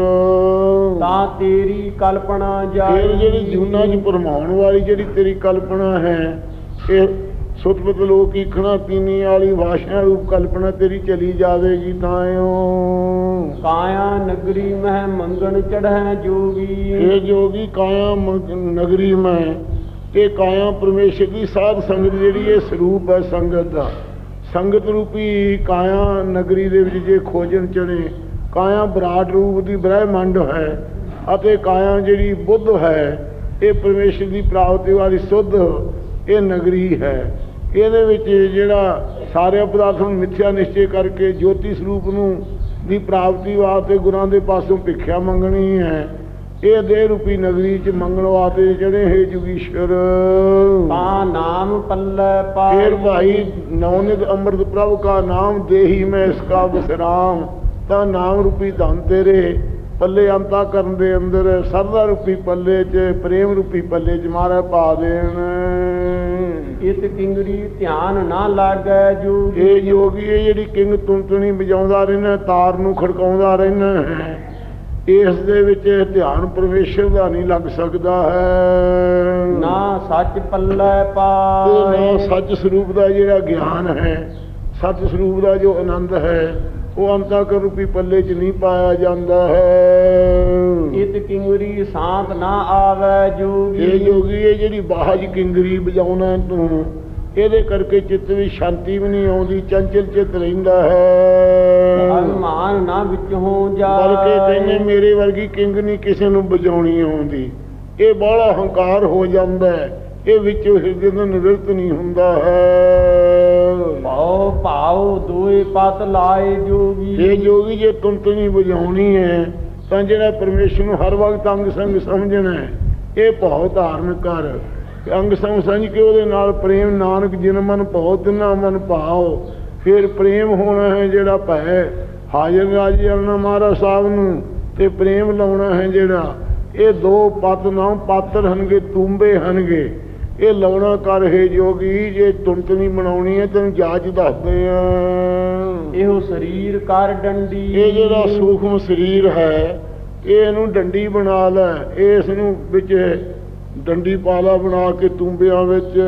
ਤਾਂ ਤੇਰੀ ਕਲਪਨਾ ਜਾਈ
ਜਿਹੜੀ ਜੂਨਾ ਚ ਪਰਮਾਉਣ ਵਾਲੀ ਜਿਹੜੀ ਤੇਰੀ ਕਲਪਨਾ ਹੈ ਇਹ ਸੁਤਪਤ ਲੋਕ ਈਖਣਾ ਪੀਣੀ ਵਾਲੀ ਭਾਸ਼ਾ ਰੂਪ ਕਲਪਨਾ ਤੇਰੀ ਚਲੀ ਜਾਵੇਗੀ ਤਾਂ ਓ
ਕਾਇਆ ਨਗਰੀ ਮਹਿ ਮੰਗਣ ਚੜ੍ਹੈ ਜੋਗੀ।
ਇਹ ਜੋਗੀ ਕਾਇਆ ਨਗਰੀ ਮੈਂ ਇਹ ਕਾਇਆ ਪਰਮੇਸ਼ਰ ਦੀ ਸਾਧ ਸੰਗਤ ਜਿਹੜੀ ਇਹ ਸਰੂਪ ਹੈ ਸੰਗਤ ਦਾ। ਸੰਗਤ ਰੂਪੀ ਕਾਇਆ ਨਗਰੀ ਦੇ ਵਿੱਚ ਜੇ ਖੋਜਣ ਚੜੇ ਕਾਇਆ ਬਰਾਟ ਰੂਪ ਦੀ ਬ੍ਰਹਿਮੰਡ ਹੈ ਅਤੇ ਕਾਇਆ ਜਿਹੜੀ ਬੁੱਧ ਹੈ ਇਹ ਪਰਮੇਸ਼ਰ ਦੀ ਪ੍ਰਾਪਤੀ ਵਾਲੀ ਸੁੱਧ ਇਹ ਨਗਰੀ ਹੈ। ਇਹਦੇ ਵਿੱਚ ਜਿਹੜਾ ਸਾਰੇ ਪਦਾਰਥਾਂ ਨੂੰ ਮਿੱਥਿਆ ਨਿਸ਼ਚੈ ਕਰਕੇ ਜੋਤੀ ਸਰੂਪ ਨੂੰ ਦੀ ਪ੍ਰਾਪਤੀ ਵਾਸਤੇ ਗੁਰਾਂ ਦੇ ਪਾਸੋਂ ਭਿੱਖਿਆ ਮੰਗਣੀ ਹੈ। ਇਹ ਦੇਹ ਰੂਪੀ ਨਗਰੀ ਚ ਮੰਗਣ ਵਾਸਤੇ ਜਿਹੜੇ ਹੈ ਜੁਗੀਸ਼ਰ
ਤਾਂ ਨਾਮ ਪੱਲੇ ਪਾਈ
ਫੇਰ ਭਾਈ ਨੌਨਿਤ ਅੰਮ੍ਰਿਤ ਪ੍ਰਭ ਕਾ ਨਾਮ ਦੇਹੀ ਮੈਂ ਇਸ ਕਾ ਵਿਸਰਾਮ। ਤਾਂ ਨਾਮ ਰੂਪੀ ਧਨ ਤੇਰੇ ਪੱਲੇ ਅੰਤਾ ਕਰਨ ਦੇ ਅੰਦਰ ਸਰਦਾ ਰੂਪੀ ਪੱਲੇ 'ਚ ਪ੍ਰੇਮ ਰੂਪੀ ਪੱਲੇ 'ਚ ਮਾਰਾ ਪਾ ਦੇਣ।
ਇਤ ਕਿੰਗਰੀ ਧਿਆਨ ਨਾ ਲਾਗੈ ਜੋਗੀ
ਇਹ ਯੋਗੀ ਇਹ ਜਿਹੜੀ ਕਿੰਗ ਤੁੰਤਣੀ ਵਜਾਉਂਦਾ ਰਹਿਣਾ ਤਾਰ ਨੂੰ ਖੜਕਾਉਂਦਾ ਰਹਿਣਾ ਇਸ ਦੇ ਵਿੱਚ ਧਿਆਨ ਪਰਮੇਸ਼ਰ ਦਾ ਨਹੀਂ ਲੱਗ ਸਕਦਾ ਹੈ।
ਨਾ ਸੱਚ ਪੱਲੇ
ਨਾ ਸੱਚ ਸਰੂਪ ਦਾ ਜਿਹੜਾ ਗਿਆਨ ਹੈ ਸੱਚ ਸਰੂਪ ਦਾ ਜੋ ਆਨੰਦ ਹੈ ਉਹ ਅੰਤਾਕਰ ਰੂਪੀ ਪੱਲੇ 'ਚ ਨਹੀਂ ਪਾਇਆ ਜਾਂਦਾ ਹੈ।
ਇਤ ਕਿੰਗਰੀ ਸਾਤ ਨਾ ਆਵੈ ਜੋਗੀ।
ਇਹ ਜੋਗੀ ਇਹ ਜਿਹੜੀ ਬਾਹਜ ਕਿੰਗਰੀ ਵਜਾਉਣਾ ਤੂੰ ਇਹਦੇ ਕਰਕੇ ਚਿੱਤ ਵਿੱਚ ਸ਼ਾਂਤੀ ਵੀ ਨਹੀਂ ਆਉਂਦੀ ਚੰਚਲ ਚਿੱਤ ਰਹਿੰਦਾ ਹੈ।
ਅਭਿਮਾਨ ਨਾ ਵਿੱਚ ਹੋ ਜਾ
ਬਲਕਿ ਕਹਿੰਦੇ ਮੇਰੇ ਵਰਗੀ ਕਿੰਗ ਨਹੀਂ ਕਿਸੇ ਨੂੰ ਬਜਾਉਣੀ ਆਉਂਦੀ। ਇਹ ਬਾਹਲਾ ਹੰਕਾਰ ਹੋ ਜਾਂਦਾ ਹੈ ਇਹ ਵਿੱਚੋਂ ਹਿਰਦੇ ਦਾ ਨਿਵਰਤ ਨਹੀਂ ਹੁੰਦਾ ਹੈ।
ਭਾਉ ਭਾਉ ਦੋਏ ਪਤ ਲਾਏ ਜੋਗੀ।
ਇਹ ਜੋਗੀ ਜੇ ਤੁੰਤ ਨਹੀਂ ਹੈ, ਤਾਂ ਜਿਹੜਾ ਪਰਮੇਸ਼ਰ ਨੂੰ ਹਰ ਵਕਤ ਅੰਗ ਸੰਗ ਸਮਝਣਾ ਹੈ, ਇਹ ਭਾਉ ਧਾਰਨ ਕਰ। ਅੰਗ ਸੰਗ ਸਮਝ ਕੇ ਉਹਦੇ ਨਾਲ ਪ੍ਰੇਮ ਨਾਨਕ ਜਿਨ ਮਨ ਭਾਉ, ਤਿਨਾ ਮਨ ਭਾਉ। ਫਿਰ ਪ੍ਰੇਮ ਹੋਣਾ ਹੈ ਜਿਹੜਾ ਭੈ, ਹਾਜ਼ਰ ਰਾਜੀ ਅਰਨਾ ਮਹਾਰਾਜ ਸਾਹਿਬ ਨੂੰ, ਤੇ ਪ੍ਰੇਮ ਲਾਉਣਾ ਹੈ ਜਿਹੜਾ। ਇਹ ਦੋ ਪਤ ਨਾ ਪਾਤਰ ਹਨਗੇ, ਤੂੰਬੇ ਹਨਗੇ। ਇਹ ਲਾਉਣਾ ਕਰ ਹੈ ਜੋਗੀ ਜੇ ਤੁੰਤ ਨਹੀਂ ਬਣਾਉਣੀ ਹੈ ਤੈਨੂੰ ਜਾਚ ਦੱਸਦੇ ਆ।
ਇਹੋ ਸਰੀਰ ਕਰ ਡੰਡੀ।
ਇਹ ਜਿਹੜਾ ਸੂਖਮ ਸਰੀਰ ਹੈ ਇਹ ਇਹਨੂੰ ਡੰਡੀ ਬਣਾ ਲੈ। ਇਸ ਨੂੰ ਵਿੱਚ ਡੰਡੀ ਪਾਲਾ ਬਣਾ ਕੇ ਤੁੰਬਿਆਂ ਵਿੱਚ।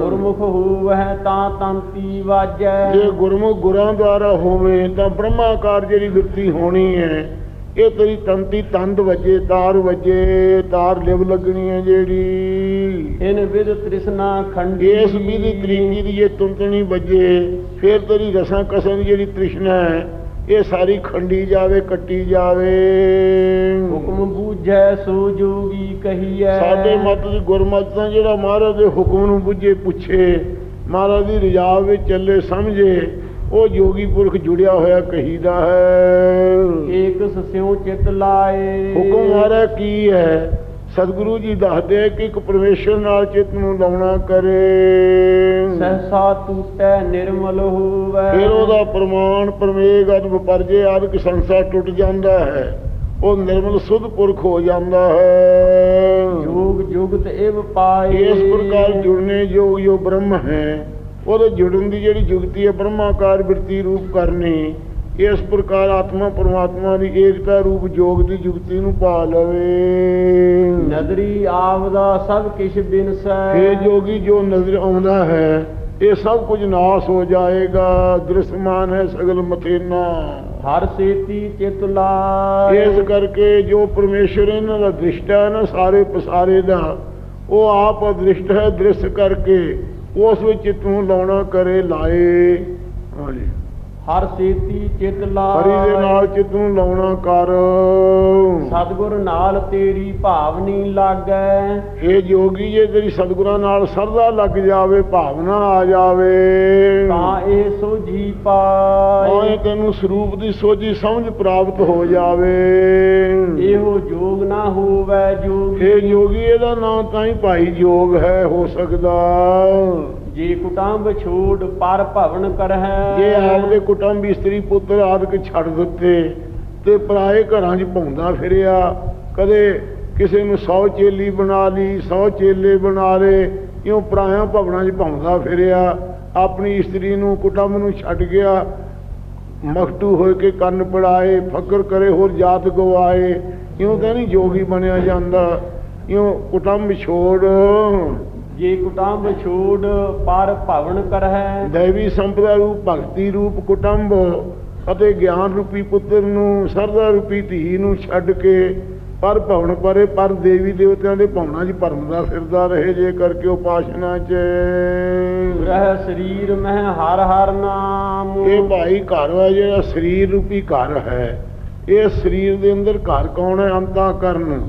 ਗੁਰਮੁਖ ਹੋਵਹਿ ਤਾਂ ਤੰਤੀ ਵਾਜੈ।
ਜੇ ਗੁਰਮੁਖ ਗੁਰਾਂ ਦੁਆਰਾ ਹੋਵੇ ਤਾਂ ਬ੍ਰਹਮਾਕਾਰ ਜਿਹੜੀ ਵਿਰਤੀ ਹੋਣੀ ਹੈ ਇਹ ਤੇਰੀ ਤੰਤੀ ਤੰਦ ਵਜੇ ਤਾਰ ਵਜੇ ਤਾਰ ਲਿਵ ਲੱਗਣੀ ਹੈ ਜਿਹੜੀ।
ਇਨ ਵਿਦ ਤ੍ਰਿਸ਼ਨਾ ਖੰਡੀ
ਇਸ ਵਿਧੀ ਤਰੀਕੀ ਦੀ ਜੇ ਤੁੰਤਣੀ ਵੱਜੇ ਫਿਰ ਤੇਰੀ ਰਸਾਂ ਕਸਾਂ ਦੀ ਜਿਹੜੀ ਤ੍ਰਿਸ਼ਨਾ ਹੈ ਇਹ ਸਾਰੀ ਖੰਡੀ ਜਾਵੇ ਕੱਟੀ ਜਾਵੇ।
ਹੁਕਮ ਬੂਝੈ ਸੋ ਜੋਗੀ ਕਹੀਐ।
ਸਾਡੇ ਮਤ ਦੀ ਗੁਰਮਤਿ ਤਾਂ ਜਿਹੜਾ ਮਹਾਰਾਜ ਦੇ ਹੁਕਮ ਨੂੰ ਬੁੱਝੇ ਪੁੱਛੇ ਮਹਾਰਾਜ ਦੀ ਰਜਾ ਵਿੱਚ ਚੱਲੇ ਸਮਝੇ ਉਹ ਜੋਗੀ ਪੁਰਖ ਜੁੜਿਆ ਹੋਇਆ ਕਹੀਦਾ ਹੈ।
ਏਕ ਸਸਿਉ ਚਿਤ ਲਾਏ।
ਹੁਕਮ ਮਹਾਰਾਜ ਕੀ ਹੈ? ਸਤਿਗੁਰੂ ਜੀ ਦੱਸਦੇ ਆ ਕਿ ਇੱਕ ਪਰਮੇਸ਼ਰ ਨਾਲ ਚਿੱਤ ਨੂੰ ਲਾਉਣਾ ਕਰੇ।
ਸਹਸਾ ਟੂਟੈ ਨਿਰਮਲ ਹੋਵੈ।
ਫਿਰ ਉਹਦਾ ਪ੍ਰਮਾਣ ਪਰਮੇਗ ਅਦਬ ਪਰਜੇ ਆਦਿਕ ਸੰਸਾਰ ਟੁੱਟ ਜਾਂਦਾ ਹੈ। ਉਹ ਨਿਰਮਲ ਸੁਧ ਪੁਰਖ ਹੋ ਜਾਂਦਾ ਹੈ।
ਜੋਗ ਜੁਗਤ ਇਵ ਪਾਏ।
ਇਸ ਪ੍ਰਕਾਰ ਜੁੜਨੇ ਜੋ ਜੋ ਬ੍ਰਹਮ ਹੈ। ਉਹਦੇ ਜੁੜਨ ਦੀ ਜਿਹੜੀ ਜੁਗਤੀ ਹੈ ਬ੍ਰਹਮਾਕਾਰ ਬਿਰਤੀ ਰੂਪ ਕਰਨੀ ਇਸ ਪ੍ਰਕਾਰ ਆਤਮਾ ਪਰਮਾਤਮਾ ਦੀ ਏਕਤਾ ਰੂਪ ਜੋਗ ਦੀ ਜੁਗਤੀ ਨੂੰ ਪਾ ਲਵੇ।
ਨਦਰੀ ਆਵਦਾ ਸਭ ਕਿਛ ਬਿਨਸੈ।
ਇਹ ਜੋਗੀ ਜੋ ਨਜ਼ਰ ਆਉਂਦਾ ਹੈ ਇਹ ਸਭ ਕੁਝ ਨਾਸ ਹੋ ਜਾਏਗਾ। ਦ੍ਰਿਸ਼ਮਾਨ ਹੈ ਸਗਲ ਮਥੇਨਾ।
ਹਰ ਸੇਤੀ ਚਿਤ ਲਾਏ।
ਇਸ ਕਰਕੇ ਜੋ ਪਰਮੇਸ਼ਰ ਇਹਨਾਂ ਦਾ ਦ੍ਰਿਸ਼ਟਾ ਹੈ ਨਾ ਸਾਰੇ ਪਸਾਰੇ ਦਾ ਉਹ ਆਪ ਅਦ੍ਰਿਸ਼ਟ ਹੈ ਦ੍ਰਿਸ਼ ਕਰਕੇ। ਉਸ ਵਿੱਚ ਚਿੱਤ ਲਾਉਣਾ ਕਰੇ ਲਾਏ। ਹਾਂਜੀ।
ਹਰ ਸੇਤੀ ਚਿਤ ਲਾਏ
ਹਰੀ ਦੇ ਨਾਲ ਚਿੱਤ ਨੂੰ ਲਾਉਣਾ ਕਰ।
ਸਤਿਗੁਰ ਨਾਲ ਤੇਰੀ ਭਾਵਨੀ ਲਾਗੈ।
ਇਹ ਜੋਗੀ ਜੇ ਤੇਰੀ ਸਤਿਗੁਰਾਂ ਨਾਲ ਸਰਦਾ ਲੱਗ ਜਾਵੇ ਭਾਵਨਾ ਆ ਜਾਵੇ।
ਤਾਂ ਇਹ ਸੋਝੀ ਪਾਏ।
ਤੈਨੂੰ ਸਰੂਪ ਦੀ ਸੋਝੀ ਸਮਝ ਪ੍ਰਾਪਤ ਹੋ ਜਾਵੇ।
ਇਹੋ ਜੋਗ ਨਾ ਹੋਵੈ ਜੋਗੀ।
ਇਹ ਜੋਗੀ ਇਹਦਾ ਨਾਮ ਤਾਂ ਹੀ ਭਾਈ ਜੋਗ ਹੈ ਹੋ ਸਕਦਾ।
ਜੇ ਕੁਟੰਬ ਛੋੜ ਪਰ ਭਵਨ ਕਰਹਿ।
ਜੇ ਆਪਦੇ ਕੁਟੰਬ ਇਸਤਰੀ ਪੁੱਤਰ ਆਦਿਕ ਛੱਡ ਦਿੱਤੇ, ਤੇ ਪਰਾਏ ਘਰਾਂ 'ਚ ਭੌਂਦਾ ਫਿਰਿਆ। ਕਦੇ ਕਿਸੇ ਨੂੰ 100 ਚੇਲੀ ਬਣਾ ਲਈ 100 ਚੇਲੇ ਬਣਾ ਲਏ, ਇਉਂ ਪਰਾਇਆ ਭਵਨਾਂ 'ਚ ਭੌਂਦਾ ਫਿਰਿਆ। ਆਪਣੀ ਇਸਤਰੀ ਨੂੰ, ਕੁਟੰਬ ਨੂੰ ਛੱਡ ਗਿਆ। ਮਖਟੂ ਹੋਏ ਕੇ ਕੰਨ ਪੜਾਏ, ਫਕਰ ਕਰੇ ਹੋਰ ਜਾਤ ਗਵਾਏ। ਇਉਂ ਤਾਂ ਨਹੀਂ ਜੋਗੀ ਬਣਿਆ ਜਾਂਦਾ। ਇਉਂ ਕੁਟੰਬ ਛੋੜ।
ਜੇ ਕੁਟੰਬ ਛੋੜ ਪਰ ਭਵਨ ਕਰਹਿ।
ਦੇਵੀ ਸੰਪਦਾ ਰੂਪ ਭਗਤੀ ਰੂਪ ਕੁਟੰਬ ਅਤੇ ਗਿਆਨ ਰੂਪੀ ਪੁੱਤਰ ਨੂੰ ਸਰਦਾ ਰੂਪੀ ਧੀ ਨੂੰ ਛੱਡ ਕੇ ਪਰ ਭਵਨ ਪਰੇ ਪਰ ਦੇਵੀ ਦੇਵਤਿਆਂ ਦੇ ਭਵਨਾਂ 'ਚ ਭਰਮਦਾ ਫਿਰਦਾ ਰਹੇ ਜੇ ਕਰਕੇ ਉਪਾਸ਼ਨਾ 'ਚ।
ਗ੍ਰਹਿ ਸਰੀਰ ਮਹਿ ਹਰ ਹਰ ਨਾਮ।
ਇਹ ਭਾਈ ਘਰ ਹੈ ਜਿਹੜਾ ਸਰੀਰ ਰੂਪੀ ਘਰ ਹੈ। ਇਹ ਸਰੀਰ ਦੇ ਅੰਦਰ ਘਰ ਕੌਣ ਹੈ? ਅੰਤਾ ਕਰਨ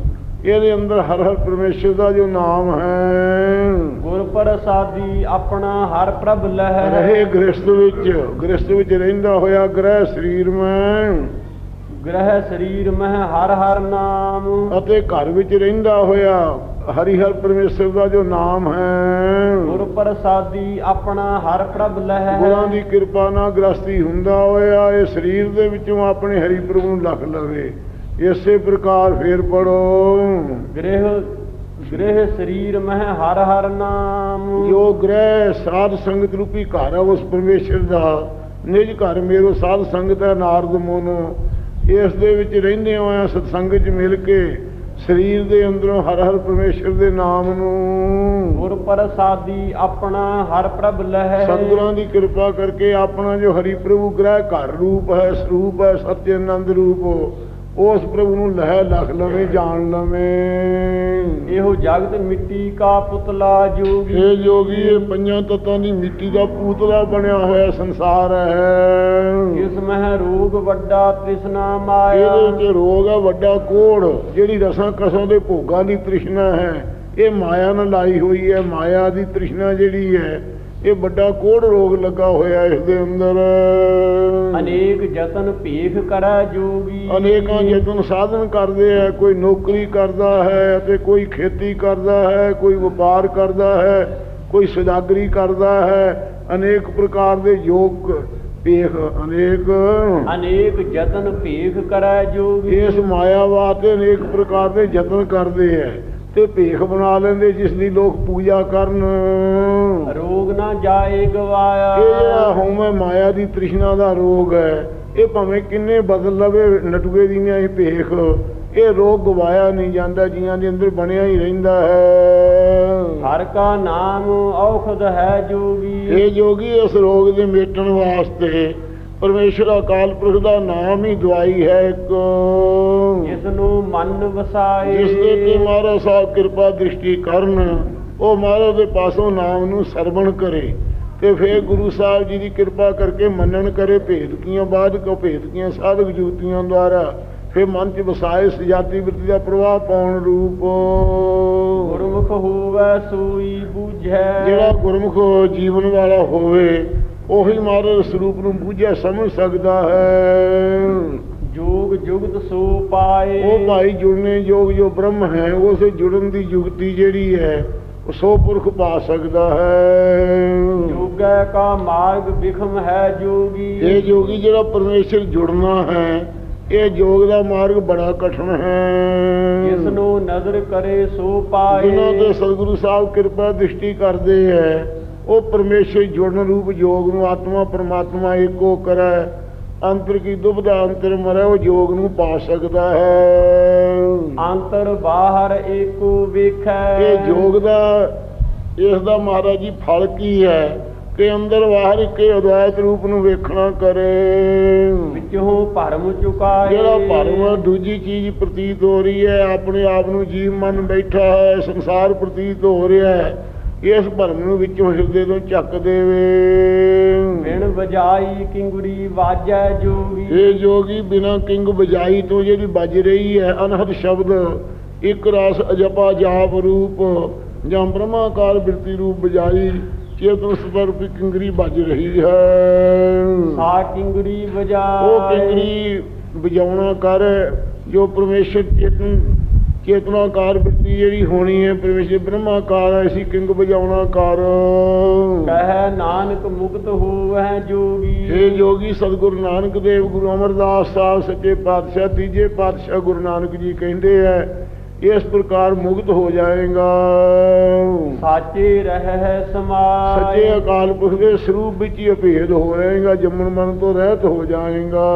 ਇਹਦੇ ਅੰਦਰ ਹਰ ਹਰ ਪਰਮੇਸ਼ਰ ਦਾ ਜੋ ਨਾਮ ਹੈ।
ਗੁਰ ਪ੍ਰਸਾਦੀ ਆਪਣਾ ਹਰ ਪ੍ਰਭ ਲਹਿ
ਰਹੇ ਗ੍ਰਸਤ ਵਿੱਚ ਗ੍ਰਸਤ ਵਿੱਚ ਰਹਿੰਦਾ ਹੋਇਆ ਗ੍ਰਹਿ ਸਰੀਰ ਮੈਂ।
ਗ੍ਰਹਿ ਸਰੀਰ ਮਹਿ ਹਰ ਹਰ ਨਾਮ।
ਅਤੇ ਘਰ ਵਿੱਚ ਰਹਿੰਦਾ ਹੋਇਆ ਹਰੀ ਹਰ ਪਰਮੇਸ਼ਰ ਦਾ ਜੋ ਨਾਮ ਹੈ।
ਗੁਰ ਪ੍ਰਸਾਦੀ ਆਪਣਾ ਹਰ ਪ੍ਰਭ ਲਹਿ
ਗੁਰਾਂ ਦੀ ਕਿਰਪਾ ਨਾਲ ਗ੍ਰਸਤੀ ਹੁੰਦਾ ਹੋਇਆ ਇਹ ਸਰੀਰ ਦੇ ਵਿੱਚੋਂ ਆਪਣੇ ਹਰੀ ਪ੍ਰਭੂ ਨੂੰ ਲਖ ਲਵੇ। ਇਸੇ ਪ੍ਰਕਾਰ ਫੇਰ ਪੜੋ
ਗ੍ਰਹਿ ਗ੍ਰਹਿ ਸਰੀਰ ਮਹਿ ਹਰ ਹਰ ਨਾਮ।
ਜੋ ਗ੍ਰਹਿ ਸਾਧ ਸੰਗਤ ਰੂਪੀ ਘਰ ਹੈ ਉਸ ਪਰਮੇਸ਼ਰ ਦਾ ਨਿਜ ਘਰ ਮੇਰੋ ਸਾਧ ਸੰਗਤ ਹੈ ਨਾਰਦ ਮੋਨੋ। ਇਸ ਦੇ ਵਿੱਚ ਰਹਿੰਦੇ ਹੋਇਆ ਸਤਸੰਗ 'ਚ ਮਿਲ ਕੇ ਸਰੀਰ ਦੇ ਅੰਦਰੋਂ ਹਰ ਹਰ ਪਰਮੇਸ਼ਰ ਦੇ ਨਾਮ ਨੂੰ।
ਗੁਰ ਪ੍ਰਸਾਦੀ ਆਪਣਾ ਹਰ ਪ੍ਰਭ ਲਹਿ।
ਸਤਿਗੁਰਾਂ ਦੀ ਕਿਰਪਾ ਕਰਕੇ ਆਪਣਾ ਜੋ ਹਰੀ ਪ੍ਰਭੂ ਗ੍ਰਹਿ ਘਰ ਰੂਪ ਹੈ ਸਰੂਪ ਹੈ ਸਤਿਆਨੰਦ ਰੂਪ ਉਸ ਪ੍ਰਭੂ ਨੂੰ ਲਹਿ ਲਖ ਲਵੇ ਜਾਣ ਲਵੇ।
ਇਹੋ ਜਗਤ ਮਿੱਟੀ ਕਾ ਪੁਤਲਾ ਜੋਗੀ।
ਇਹ ਜੋਗੀ ਇਹ ਪੰਜਾਂ ਤੱਤਾਂ ਦੀ ਮਿੱਟੀ ਦਾ ਪੂਤਲਾ ਬਣਿਆ ਹੋਇਆ ਸੰਸਾਰ ਹੈ।
ਇਸ ਮਹਿ ਰੋਗ ਵੱਡਾ ਤ੍ਰਿਸ਼ਨਾ ਮਾਇਆ।
ਇਹਦੇ ਵਿੱਚ ਰੋਗ ਹੈ ਵੱਡਾ ਕੋੜ ਜਿਹੜੀ ਰਸਾਂ ਕਸਾਂ ਦੇ ਭੋਗਾਂ ਦੀ ਤ੍ਰਿਸ਼ਨਾ ਹੈ। ਇਹ ਮਾਇਆ ਨਾਲ ਲਾਈ ਹੋਈ ਹੈ ਮਾਇਆ ਦੀ ਤ੍ਰਿਸ਼ਨਾ ਜਿਹੜੀ ਹੈ ਇਹ ਵੱਡਾ ਕੋੜ ਰੋਗ ਲੱਗਾ ਹੋਇਆ ਇਸ ਦੇ ਅੰਦਰ।
ਅਨੇਕ ਜਤਨ ਭੇਖ ਕਰੈ ਜੋਗੀ।
ਅਨੇਕਾਂ ਯਤਨ ਸਾਧਨ ਕਰਦੇ ਹੈ ਕੋਈ ਨੌਕਰੀ ਕਰਦਾ ਹੈ ਤੇ ਕੋਈ ਖੇਤੀ ਕਰਦਾ ਹੈ ਕੋਈ ਵਪਾਰ ਕਰਦਾ ਹੈ ਕੋਈ ਸਦਾਗਰੀ ਕਰਦਾ ਹੈ। ਅਨੇਕ ਪ੍ਰਕਾਰ ਦੇ ਯੋਗ ਭੇਖ ਅਨੇਕ।
ਅਨੇਕ ਜਤਨ ਭੇਖ ਕਰੈ ਜੋਗੀ।
ਇਸ ਮਾਇਆ ਵਾਸਤੇ ਅਨੇਕ ਪ੍ਰਕਾਰ ਦੇ ਯਤਨ ਕਰਦੇ ਹੈ ਤੇ ਭੇਖ ਬਣਾ ਲੈਂਦੇ ਜਿਸ ਦੀ ਲੋਕ ਪੂਜਾ ਕਰਨ।
ਰੋਗ ਨਾ ਜਾਏ ਗਵਾਇਆ।
ਇਹ ਜਿਹੜਾ ਹਉਮੈ ਮਾਇਆ ਦੀ ਤ੍ਰਿਸ਼ਨਾ ਦਾ ਰੋਗ ਹੈ ਇਹ ਭਾਵੇਂ ਕਿੰਨੇ ਬਦਲ ਲਵੇ ਨਟੂਏ ਦੀਆਂ ਇਹ ਭੇਖ। ਇਹ ਰੋਗ ਗਵਾਇਆ ਨਹੀਂ ਜਾਂਦਾ ਜੀਆਂ ਦੇ ਅੰਦਰ ਬਣਿਆ ਹੀ ਰਹਿੰਦਾ ਹੈ।
ਹਰ ਕਾ ਨਾਮ ਔਖਦ ਹੈ ਜੋਗੀ।
ਇਹ ਜੋਗੀ ਇਸ ਰੋਗ ਦੇ ਮੇਟਣ ਵਾਸਤੇ ਪਰਮੇਸ਼ਰ ਅਕਾਲ ਪੁਰਖ ਦਾ ਨਾਮ ਹੀ ਦਵਾਈ ਹੈ ਇੱਕ।
ਜਿਸ ਨੂੰ ਮਨ ਵਸਾਏ।
ਜਿਸ ਦੇ ਤੇ ਮਹਾਰਾਜ ਸਾਹਿਬ ਕਿਰਪਾ ਦ੍ਰਿਸ਼ਟੀ ਕਰਨ ਉਹ ਮਹਾਰਾਜ ਦੇ ਪਾਸੋਂ ਨਾਮ ਨੂੰ ਸਰਵਣ ਕਰੇ ਤੇ ਫਿਰ ਗੁਰੂ ਸਾਹਿਬ ਜੀ ਦੀ ਕਿਰਪਾ ਕਰਕੇ ਮੰਨਣ ਕਰੇ ਭੇਦ ਕੀਆਂ ਬਾਅਦ ਕੋ ਭੇਦ ਕੀਆਂ ਸਾਧਕ ਜੂਤੀਆਂ ਦੁਆਰਾ ਫਿਰ ਮਨ ਚ ਵਸਾਏ ਸਜਾਤੀ ਬਿਰਤੀ ਦਾ ਪ੍ਰਵਾਹ ਪਾਉਣ ਰੂਪ।
ਗੁਰਮੁਖ ਹੋਵੇ ਸੋਈ ਬੂਝੈ।
ਜਿਹੜਾ ਗੁਰਮੁਖ ਜੀਵਨ ਵਾਲਾ ਹੋਵੇ ਉਹੀ ਮਹਾਰਾਜ ਸਰੂਪ ਨੂੰ ਬੂਝਿਆ ਸਮਝ ਸਕਦਾ ਹੈ।
ਜੋਗ ਜੁਗਤ ਸੋ ਪਾਏ।
ਉਹ ਭਾਈ ਜੁੜਨੇ ਯੋਗ ਜੋ ਬ੍ਰਹਮ ਹੈ ਉਸ ਜੁੜਨ ਦੀ ਯੁਗਤੀ ਜਿਹੜੀ ਹੈ ਉਹ ਸੋ ਪੁਰਖ ਪਾ ਸਕਦਾ ਹੈ।
ਜੋਗੈ ਕਾ ਮਾਰਗ ਵਿਖਮ ਹੈ ਜੋਗੀ।
ਇਹ ਜੋਗੀ ਜਿਹੜਾ ਪਰਮੇਸ਼ਰ ਜੁੜਨਾ ਹੈ ਇਹ ਜੋਗ ਦਾ ਮਾਰਗ ਬੜਾ ਕਠਿਨ ਹੈ।
ਜਿਸ ਨੂੰ ਨਜ਼ਰ ਕਰੇ ਸੋ ਪਾਏ।
ਜਿਨ੍ਹਾਂ ਤੇ ਸਤਿਗੁਰੂ ਸਾਹਿਬ ਕਿਰਪਾ ਦ੍ਰਿਸ਼ਟੀ ਕਰਦੇ ਹੈ ਉਹ ਪਰਮੇਸ਼ਰ ਜੁੜਨ ਰੂਪ ਯੋਗ ਨੂੰ ਆਤਮਾ ਪਰਮਾਤਮਾ ਏਕੋ ਕਰੈ। ਅੰਤਰ ਕੀ ਦੁਬਦਾ ਅੰਤਰ ਮਰੈ ਉਹ ਯੋਗ ਨੂੰ ਪਾ ਸਕਦਾ ਹੈ।
ਅੰਤਰ ਬਾਹਰ ਏਕੋ ਵੇਖੈ।
ਇਹ ਯੋਗ ਦਾ ਇਸ ਦਾ ਮਹਾਰਾਜ ਜੀ ਫਲ ਕੀ ਹੈ ਕਿ ਅੰਦਰ ਬਾਹਰ ਇੱਕੇ ਅਦਵੈਤ ਰੂਪ ਨੂੰ ਵੇਖਣਾ ਕਰੇ।
ਵਿੱਚੋਂ ਭਰਮ ਚੁਕਾਏ।
ਜਿਹੜਾ ਭਰਮ ਦੂਜੀ ਚੀਜ਼ ਪ੍ਰਤੀਤ ਹੋ ਰਹੀ ਹੈ ਆਪਣੇ ਆਪ ਨੂੰ ਜੀਵ ਮਨ ਬੈਠਾ ਹੈ ਸੰਸਾਰ ਪ੍ਰਤੀਤ ਹੋ ਰਿਹਾ ਹੈ ਇਸ ਭਰਮ ਨੂੰ ਵਿੱਚੋਂ ਹਿਰਦੇ ਤੋਂ ਚੱਕ ਦੇਵੇ
ਬਿਨ ਵਜਾਈ ਕਿੰਗੁਰੀ ਵਾਜੈ ਜੋਗੀ।
ਇਹ ਜੋਗੀ ਬਿਨਾ ਕਿੰਗ ਬਜਾਈ ਤੋਂ ਜਿਹੜੀ ਵੱਜ ਰਹੀ ਹੈ ਅਨਹਦ ਸ਼ਬਦ ਇੱਕ ਰਸ ਅਜਪਾ ਜਾਪ ਰੂਪ ਜਾਂ ਬ੍ਰਹਮਾਕਾਰ ਬਿਰਤੀ ਰੂਪ ਬਜਾਈ ਚੇਤਨ ਸਵਰੂਪੀ ਕਿੰਗਰੀ ਵੱਜ ਰਹੀ ਹੈ।
ਸਾ ਕਿੰਗੁਰੀ ਵਜਾਏ
ਉਹ ਕਿੰਗਰੀ ਵਜਾਉਣਾ ਕਰ ਜੋ ਪਰਮੇਸ਼ਰ ਚੇਤਨ ਚੇਤਨਾਕਾਰ ਬਿਰਤੀ ਜਿਹੜੀ ਹੋਣੀ ਹੈ ਪਰਮੇਸ਼ਰ ਬ੍ਰਹਮਾਕਾਰ ਐਸੀ ਕਿੰਗ ਵਜਾਉਣਾ ਕਰ।
ਕਹਿ ਨਾਨਕ ਮੁਕਤ ਹੋਵੈ ਜੋਗੀ।
ਇਹ ਜੋਗੀ ਸਤਿਗੁਰੂ ਨਾਨਕ ਦੇਵ ਗੁਰੂ ਅਮਰਦਾਸ ਸਾਹਿਬ ਸੱਚੇ ਪਾਤਸ਼ਾਹ ਤੀਜੇ ਪਾਤਸ਼ਾਹ ਗੁਰੂ ਨਾਨਕ ਜੀ ਕਹਿੰਦੇ ਐ ਇਸ ਪ੍ਰਕਾਰ ਮੁਕਤ ਹੋ ਜਾਏਗਾ।
ਸਾਚੇ ਰਹਿ ਸਮਾਏ।
ਸੱਚੇ ਅਕਾਲ ਪੁਰਖ ਦੇ ਸਰੂਪ ਵਿੱਚ ਹੀ ਅਭੇਦ ਹੋ ਰਹੇਗਾ ਜੰਮਣ ਮਰਨ ਤੋਂ ਰਹਿਤ ਹੋ ਜਾਏਗਾ।